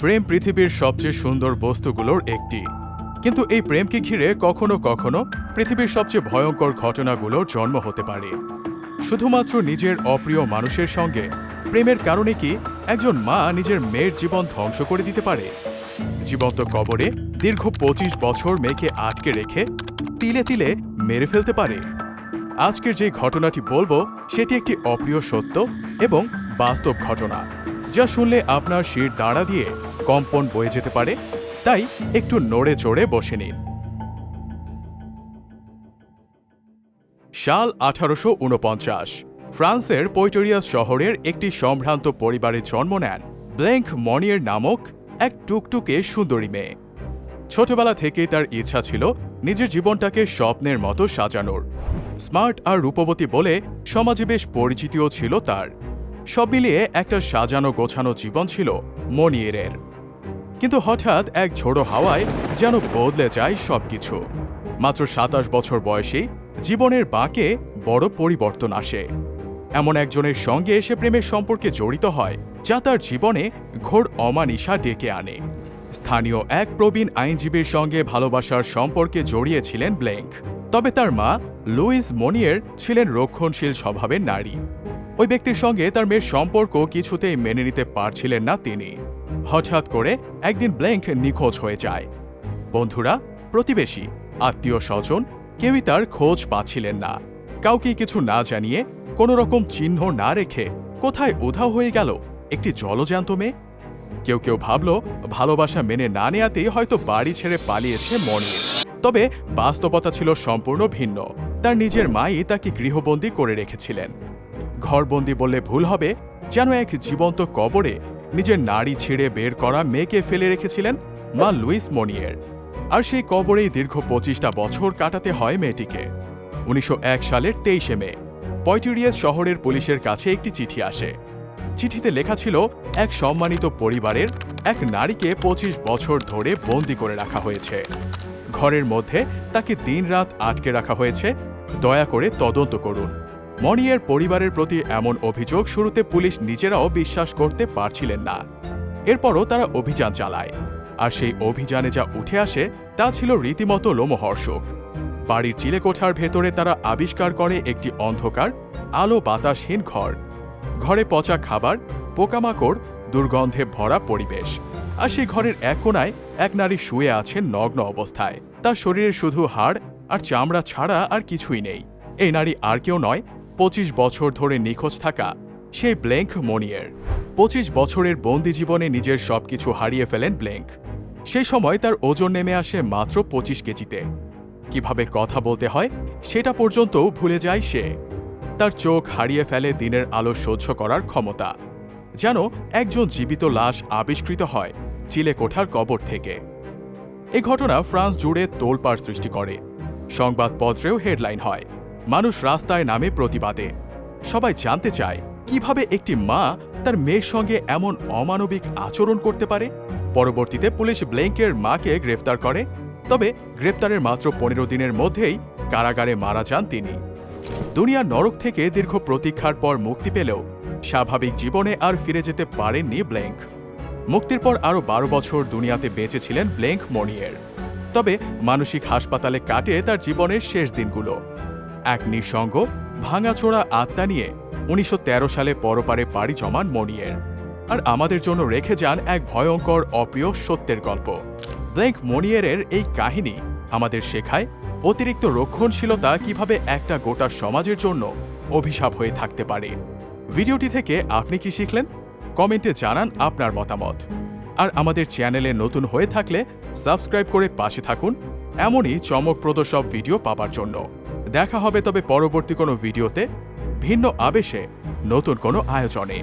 প্রেম পৃথিবীর সবচেয়ে সুন্দর বস্তুগুলোর একটি। কিন্তু এই প্রেমকে ঘিরে কখনো কখনো পৃথিবীর সবচেয়ে ভয়ঙ্কর ঘটনাগুলোর জন্ম হতে পারে। শুধুমাত্র নিজের অপ্রিয় মানুষের সঙ্গে প্রেমের কারণে কি একজন মা নিজের মেয়ের জীবন ধ্বংস করে দিতে পারে? জীবন্ত কবরে দীর্ঘ পঁচিশ বছর মেয়েকে আটকে রেখে তিলে তিলে মেরে ফেলতে পারে। আজকের যে ঘটনাটি বলব, সেটি একটি অপ্রিয় সত্য এবং বাস্তব ঘটনা, যা শুনলে আপনার শির দাঁড়া দিয়ে কম্পন বয়ে যেতে পারে, তাই একটু নড়ে চড়ে বসে নিন। সাল আঠারোশো উনপঞ্চাশ ফ্রান্সের পৈটোরিয়াস শহরের একটি সম্ভ্রান্ত পরিবারে জন্ম নেন ব্ল্যাঙ্ক মনিয়ের নামক এক টুকটুকে সুন্দরী মেয়ে। ছোটবেলা থেকেই তার ইচ্ছা ছিল নিজের জীবনটাকে স্বপ্নের মতো সাজানোর। স্মার্ট আর রূপবতী বলে সমাজে বেশ পরিচিতিও ছিল তার। সব মিলিয়ে একটা সাজানো গোছানো জীবন ছিল মনিয়েরের কিন্তু হঠাৎ এক ঝোড়ো হাওয়ায় যেন বদলে যায় সবকিছু। মাত্র সাতাশ বছর বয়সে জীবনের বাঁকে বড় পরিবর্তন আসে। এমন একজনের সঙ্গে এসে প্রেমের সম্পর্কে জড়িত হয়, যা তার জীবনে ঘোর অমানিসা ডেকে আনে। স্থানীয় এক প্রবীণ আইনজীবীর সঙ্গে ভালোবাসার সম্পর্কে জড়িয়েছিলেন ব্ল্যাঙ্ক তবে তার মা লুইস মনিয়ের ছিলেন রক্ষণশীল স্বভাবের নারী। ওই ব্যক্তির সঙ্গে তার মেয়ের সম্পর্ক কিছুতেই মেনে নিতে পারছিলেন না তিনি। হঠাৎ করে একদিন ব্ল্যাঙ্ক নিখোঁজ হয়ে যায়। বন্ধুরা, প্রতিবেশী, আত্মীয় স্বজন কেউই তার খোঁজ পাচ্ছিলেন না। কাউকে কিছু না জানিয়ে কোনো রকম চিহ্ন না রেখে কোথায় উধাও হয়ে গেল একটি জলজ্যান্ত মেয়ে। কেউ কেউ ভাবল, ভালোবাসা মেনে না নেয়াতেই হয়তো বাড়ি ছেড়ে পালিয়েছে মনি তবে বাস্তবতা ছিল সম্পূর্ণ ভিন্ন। তার নিজের মাই তাকে গৃহবন্দী করে রেখেছিলেন। ঘরবন্দি বললে ভুল হবে, যেন এক জীবন্ত কবরে নিজের নারী ছিঁড়ে বের করা মেয়েকে ফেলে রেখেছিলেন মা লুইস মনিয়ের। আর সেই কবরেই দীর্ঘ পঁচিশটা বছর কাটাতে হয় মেয়েটিকে। উনিশশো এক সালের তেইশে মে, পয়টিরিয়াস শহরের পুলিশের কাছে একটি চিঠি আসে। চিঠিতে লেখা ছিল, এক সম্মানিত পরিবারের এক নারীকে পঁচিশ বছর ধরে বন্দি করে রাখা হয়েছে। ঘরের মধ্যে তাকে দিনরাত আটকে রাখা হয়েছে। দয়া করে তদন্ত করুন। মনিয়ের পরিবারের প্রতি এমন অভিযোগ শুরুতে পুলিশ নিজেরাও বিশ্বাস করতে পারছিলেন না। এরপরও তারা অভিযান চালায়। আর সেই অভিযানে যা উঠে আসে, তা ছিল রীতিমতো লোমহর্ষক। বাড়ির চিলেকোঠার ভেতরে তারা আবিষ্কার করে একটি অন্ধকার, আলো বাতাসহীন ঘর। ঘরে পচা খাবার, পোকামাকড়, দুর্গন্ধে ভরা পরিবেশ। আর সেই ঘরের এক কোনায় এক নারী শুয়ে আছেন নগ্ন অবস্থায়। তার শরীরে শুধু হাড় আর চামড়া ছাড়া আর কিছুই নেই। এই নারী আর কেউ নয় পঁচিশ বছর ধরে নিখোঁজ থাকা সেই ব্ল্যাঙ্ক মনিয়ের। পঁচিশ বছরের বন্দি জীবনে নিজের সবকিছু হারিয়ে ফেলেন ব্ল্যাঙ্ক সেই সময় তার ওজন নেমে আসে মাত্র পঁচিশ কেজিতে। কীভাবে কথা বলতে হয়, সেটা পর্যন্তও ভুলে যায় সে। তার চোখ হারিয়ে ফেলে দিনের আলো সহ্য করার ক্ষমতা। যেন একজন জীবিত লাশ আবিষ্কৃত হয় চিলে কোঠার কবর থেকে। এ ঘটনা ফ্রান্স জুড়ে তোলপাড় সৃষ্টি করে। সংবাদপত্রেও হেডলাইন হয়। মানুষ রাস্তায় নামে প্রতিবাদে। সবাই জানতে চায়, কীভাবে একটি মা তার মেয়ের সঙ্গে এমন অমানবিক আচরণ করতে পারে? পরবর্তীতে পুলিশ ব্লেঙ্কের মাকে গ্রেফতার করে, তবে গ্রেপ্তারের মাত্র পনেরো দিনের মধ্যেই কারাগারে মারা যান তিনি। দুনিয়ার নরক থেকে দীর্ঘ প্রতীক্ষার পর মুক্তি পেলেও স্বাভাবিক জীবনে আর ফিরে যেতে পারেননি ব্ল্যাঙ্ক মুক্তির পর আরও বারো বছর দুনিয়াতে বেঁচেছিলেন ব্ল্যাঙ্ক মনিয়ের তবে মানসিক হাসপাতালে কাটে তার জীবনের শেষ দিনগুলো। এক নিঃসঙ্গ, ভাঙাচোরা আত্মা নিয়ে উনিশশো তেরো সালে পরপারে পাড়ি জমান মনিয়ের আর আমাদের জন্য রেখে যান এক ভয়ঙ্কর, অপ্রিয় সত্যের গল্প। ব্ল্যাঙ্ক মনিয়েরের এই কাহিনী আমাদের শেখায় অতিরিক্ত রক্ষণশীলতা কীভাবে একটা গোটা সমাজের জন্য অভিশাপ হয়ে থাকতে পারে। ভিডিওটি থেকে আপনি কি শিখলেন? কমেন্টে জানান আপনার মতামত। আর আমাদের চ্যানেলে নতুন হয়ে থাকলে সাবস্ক্রাইব করে পাশে থাকুন। এমনই চমকপ্রদ সব ভিডিও পাবার জন্য। দেখা হবে তবে পরবর্তী কোনো ভিডিওতে ভিন্ন আবেশে নতুন কোনো আয়োজনে।